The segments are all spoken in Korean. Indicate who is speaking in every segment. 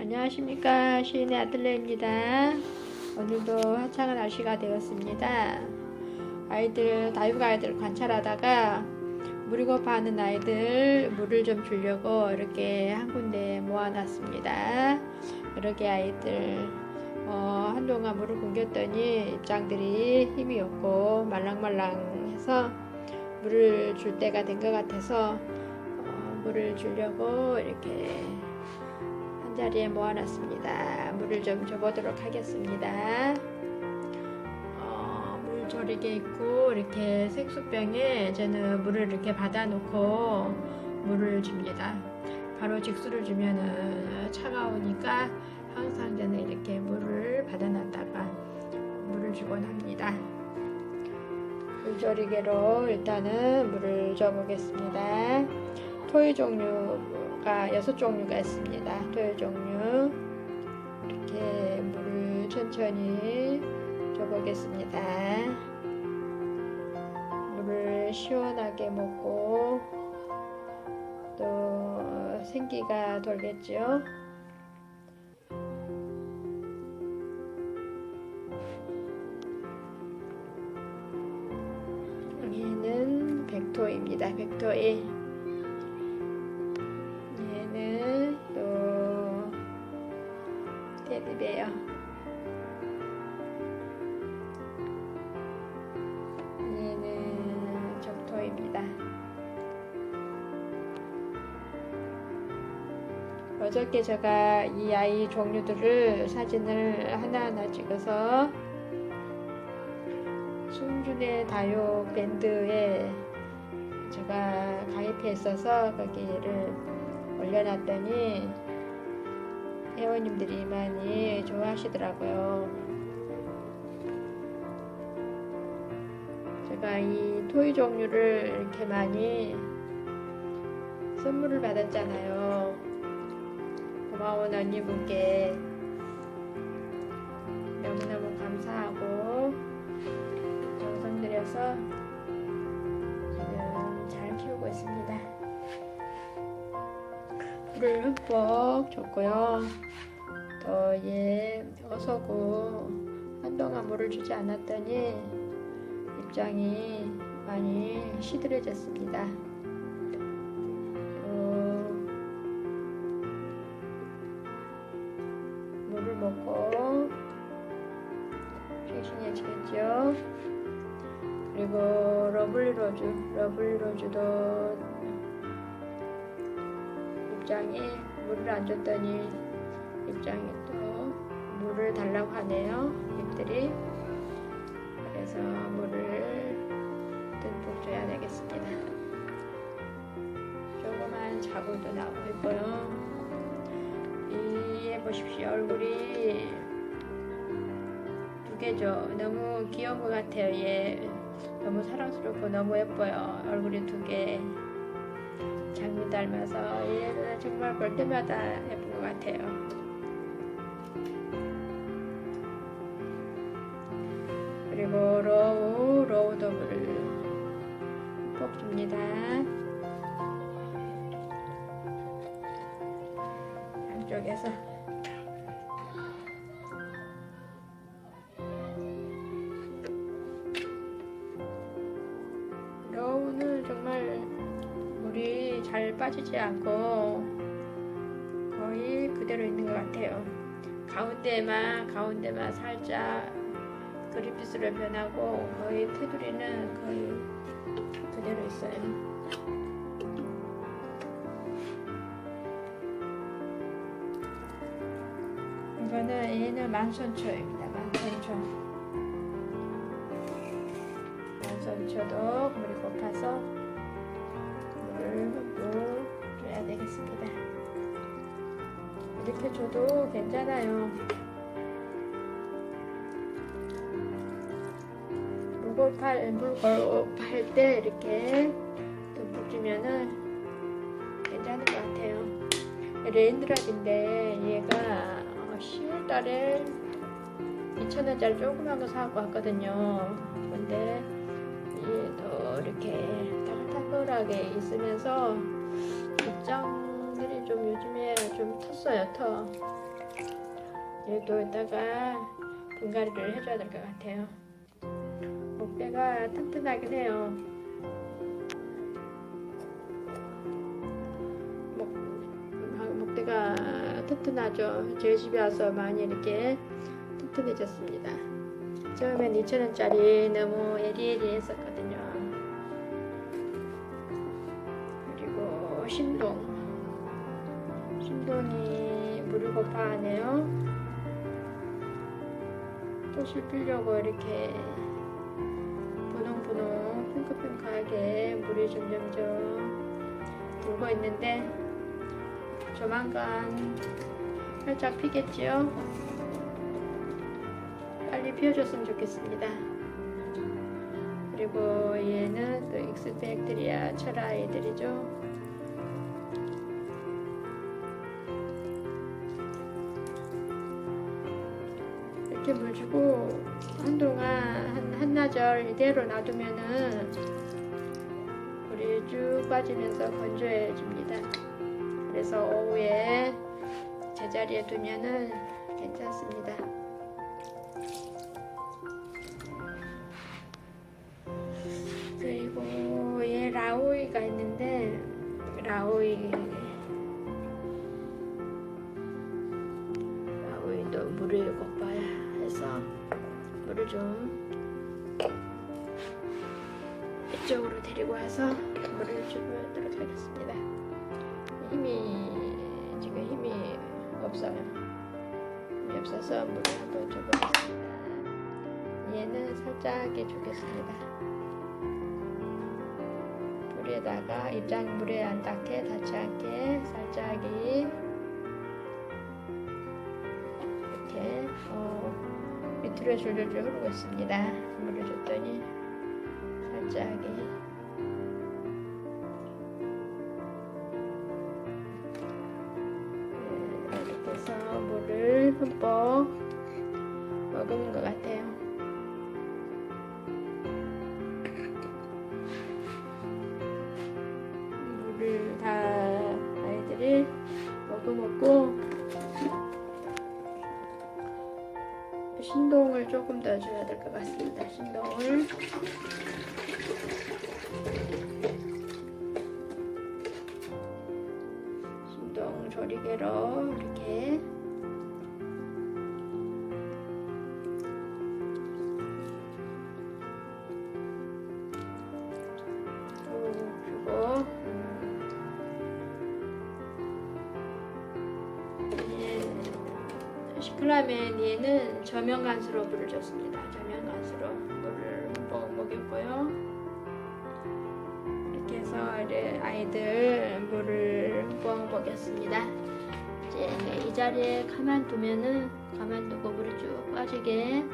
Speaker 1: 안녕하십니까 시인의 아들레입니다. 오늘도 화창한 날씨가 되었습니다. 아이들 다육아 아이들 관찰하다가 물이 고파하는 아이들 물을 좀 주려고 이렇게 한 군데 모아놨습니다. 개 아이들 어, 한동안 물을 굶겼더니 입장들이 힘이 없고 말랑말랑해서 물을 줄 때가 된 것 같아서 어, 물을 주려고 이렇게 한 자리에 모아놨습니다. 물을 좀 줘보도록 하겠습니다. 어, 물 조리개 있고 이렇게 색소병에 저는 물을 이렇게 받아놓고 물을 줍니다. 바로 직수를 주면은 차가우니까 항상 저는 이렇게 물을 받아놨다가 물을 주곤 합니다. 물조리개로 일단은 물을 줘보겠습니다. 토요일 종류가 여섯 종류가 있습니다. 토요일 종류 이렇게 물을 천천히 줘보겠습니다. 물을 시원하게 먹고 또 생기가 돌겠죠. 얘는 백토입니다. 백토 1. 어저께 제가 이 아이 종류들을 사진을 하나하나 찍어서 순준의 다육 밴드에 제가 가입해 있어서 거기를 올려놨더니 회원님들이 많이 좋아하시더라고요. 제가 이 토이 종류를 이렇게 많이 선물을 받았잖아요. 고마운 언니분께 너무너무 감사하고 정성 들여서 지금 잘 키우고 있습니다. 물을 흠뻑 줬고요. 또얘 어서고 한동안 물을 주지 않았더니 입장이 많이 시들해졌습니다. 물을 먹고 싱싱해지겠죠. 그리고 러블리 로즈, 러블리 로즈도 입장이 물을 안 줬더니 입장이 또 물을 달라고 하네요. 잎들이. 그래서 물을 듬뿍 줘야 되겠습니다. 조그만 자구도 나오고 있고요. 이에 보십시오. 얼굴이 두 개죠. 너무 귀여운 것 같아요. 얘 너무 사랑스럽고 너무 예뻐요. 얼굴이 두 개. 장미 닮아서 얘는 정말 볼 때마다 예쁜 것 같아요. 그리고 로우, 로우 더블을 꼭 줍니다. 양쪽에서 로우는 정말 물이 잘 빠지지 않고 거의 그대로 있는 것 같아요. 가운데만 가운데만 살짝 그리피스로 변하고 거의 테두리는 거의 그대로 있어요. 이거는 얘는 만선초입니다. 만선초. 만선초도 물이 고파서 물을 듬뿍 줘야 되겠습니다. 이렇게 줘도 괜찮아요. 물골팔 물골팔 때 이렇게 듬뿍 주면은 괜찮을 것 같아요. 레인드랍인데 얘가 10월 달에 2,000원짜리 조그만 거 사갖고 왔거든요. 근데 얘도 이렇게 따글따글하게 있으면서 입장들이 좀좀 요즘에 좀 텄어요 터. 얘도 이따가 분갈이를 해줘야 될 것 같아요. 목대가 튼튼하긴 해요. 목, 아, 목대가 튼튼하죠. 저희 집에 와서 많이 이렇게 튼튼해졌습니다. 처음엔 2,000원짜리 너무 에리에리 했었거든요. 그리고 신동. 신동이 물을 고파하네요. 꽃을 피려고 이렇게 분홍분홍 핑크핑크하게 물이 점점점 들고 있는데 조만간 살짝 피겠지요? 빨리 피워줬으면 좋겠습니다. 그리고 얘는 또 익스펙트리아 철아이들이죠. 이렇게 물 주고 한동안 한, 한나절 이대로 놔두면은 물이 쭉 빠지면서 건조해집니다. 그래서 오후에 제자리에 두면은 괜찮습니다. 그리고 얘 라오이가 있는데 라오이 라오이도 물을 고파야 해서 물을 좀 이쪽으로 데리고 와서 물을 주도록 하겠습니다. 힘이 지금 힘이 없어요. 힘이 없어서 물을 한번 줘보겠습니다. 얘는 살짝게 주겠습니다. 물에다가 입장 물에 안 닿게 닿지 않게 살짝이 이렇게 어, 밑으로 줄줄줄 흐르고 있습니다. 물을 줬더니 살짝이 흠뻑 머금은 것 같아요. 물을 다 아이들이 먹어먹고 신동을 조금 더 줘야 될 것 같습니다. 신동을 신동 조리개로 이렇게 얘는 저면간수로 물을 줬습니다. 저면간수로 물을 흠뻑 먹였고요. 이렇게 해서 아이들 물을 흠뻑 먹였습니다. 이제 이 자리에 가만두면은 가만두고 물이 쭉 빠지게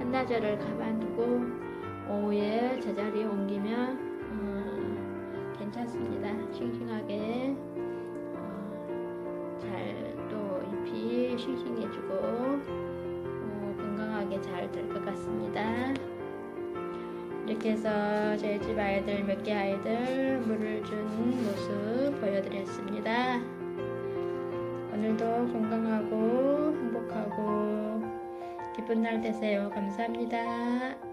Speaker 1: 한나절을 가만두고 오후에 제자리에 옮기면 음, 괜찮습니다. 싱싱하게 어, 잘 싱싱해지고 어, 건강하게 잘 될 것 같습니다. 이렇게 해서 저희 집 아이들 몇 개 아이들 물을 준 모습 보여드렸습니다. 오늘도 건강하고 행복하고 기쁜 날 되세요. 감사합니다.